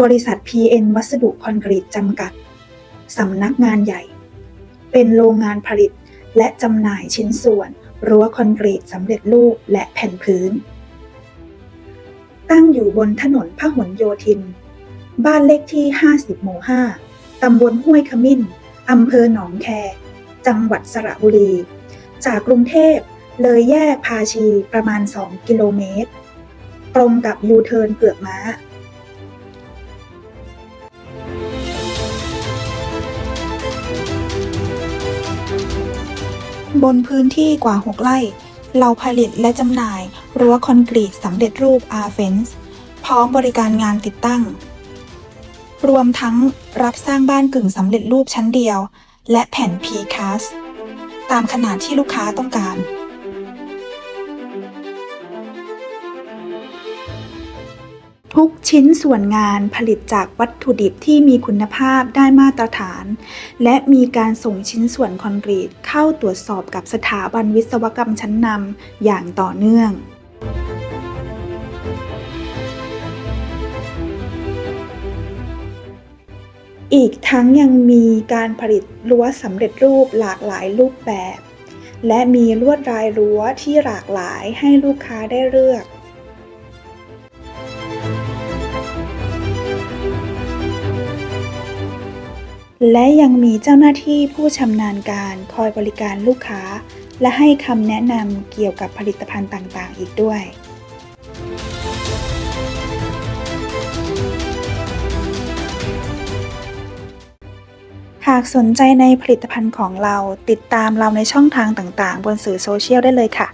บริษัท PN วัสดุคอนกรีตจำกัด สำนักงานใหญ่ เป็นโรงงานผลิตและจำหน่ายชิ้นส่วน รั้วคอนกรีตสำเร็จรูปและแผ่นพื้น ตั้งอยู่บนถนนพหลโยธิน บ้านเลขที่ 50 หมู่ 5 ตำบลห้วยขมิ้น อำเภอหนองแค จังหวัดสระบุรี จากกรุงเทพเลยแยกพาชีประมาณ 2 กิโลเมตร ตรงกับยูเทิร์นเกือกม้า บนพื้นที่กว่า 6 ไร่ เราผลิตและจำหน่ายรั้วคอนกรีตสำเร็จรูป R Fence พร้อมบริการงานติดตั้ง รวมทั้งรับสร้างบ้านกึ่งสำเร็จรูปชั้นเดียว และแผ่น p c a s t ตามขนาดที่ลูกค้าต้องการ ทุกชิ้นส่วนงานผลิตจากวัตถุดิบที่มีคุณภาพได้มาตรฐาน และมีการส่งชิ้นส่วนคอนกรีตเข้าตรวจสอบกับสถาบันวิศวกรรมชั้นนำอย่างต่อเนื่องอีกทั้งยังมีการผลิตรั้วสำเร็จรูปหลากหลายรูปแบบ และมีลวดลายรั้วที่หลากหลายให้ลูกค้าได้เลือก และยังมีเจ้าหน้าที่ผู้ชำนาญการคอยบริการลูกค้า และให้คำแนะนำเกี่ยวกับผลิตภัณฑ์ต่างๆ อีกด้วย หากสนใจในผลิตภัณฑ์ของเราติดตามเราในช่องทางต่างๆ บนสื่อโซเชียลได้เลยค่ะ